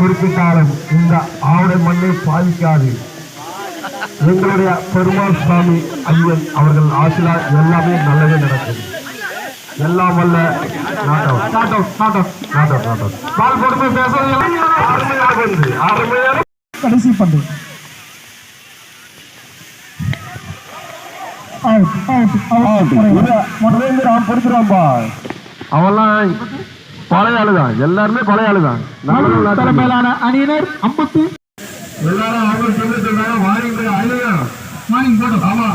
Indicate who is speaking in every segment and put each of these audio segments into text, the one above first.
Speaker 1: குறிப்பிட்டாலும் இந்த ஆவடை மண்ணை பாதிக்காது. எங்களுடைய பெருமாள் சுவாமி ஐயன் அவர்கள் ஆசிரியர் எல்லாமே நல்லதே நடக்கும். எல்லாம் வல்ல
Speaker 2: கடைசி பந்து. அவுட்
Speaker 1: பழைய ஆளுதான் எல்லாருமே பழைய ஆளுதான்
Speaker 2: தலைமையிலான அணியினர் ஐம்பத்து
Speaker 1: எல்லாரும் அவங்க சொல்லி
Speaker 2: போட்டோம்
Speaker 1: ஆமா.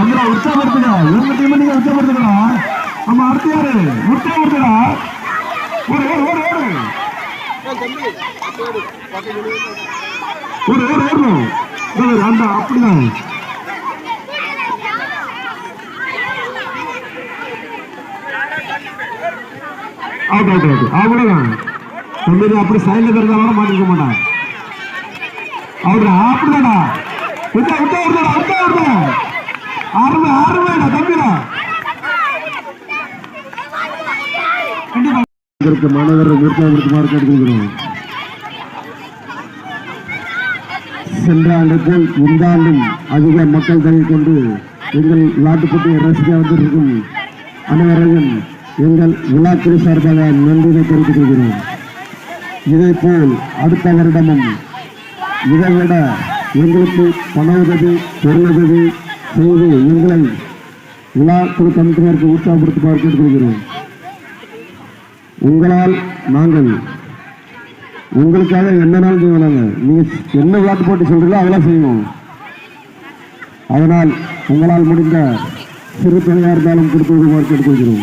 Speaker 1: தம்பிரா உற்சாகப்படுத்துங்க இவங்க டீம் நீங்க உற்சாகப்படுத்துங்களா நம்ம அடுத்து யாரு உற்சாகப்படுத்துடா ஒரு ஒரு ஒரு ஒரு ஒரு ஒரு ஒரு அந்த அப்படிதான். அவுட் அவுட் அவுட் அவ்வளவுதான். தம்பி அப்படி சைடில் இருந்தாலும் மாட்டிக்க மாட்டான். அவுடா விட்டா விட்டா விட்டா விட்டா விட்டா. அருமை அருமைடா தம்பிடா. இதற்கு மாணவர் உற்சாகப்படுத்துமாறு கேட்டுக்கொள்கிறோம் சென்ற இந்த ஆண்டும் அதிக மக்கள் தொகை கொண்டு எங்கள் விளையாட்டுப்பட்டியை ரசிக்க வந்திருக்கும் அனைவரையும் எங்கள் விழாக்குழு சார்பாக நன்றியை தெரிவித்துக் கொள்கிறோம் இதேபோல் அடுத்த வருடமும் இதைவிட எங்களுக்கு பண உதவி பொருளுதவி செய்து எங்களை விழாக்குழு கமிட்டியாருக்கு உற்சாகப்படுத்துமாறு கேட்டுக்கொள்கிறோம் உங்களால் நாங்கள் உங்களுக்காக என்ன நாள் செய்வாங்க நீங்க? என்ன விளாட்டு போட்டி சொல்றீங்களோ அதெல்லாம் செய்வோம். அதனால் உங்களால் முடிந்த சிறு தொகையாக இருந்தாலும் கொடுத்து கேட்டுக்கொள்கிறோம்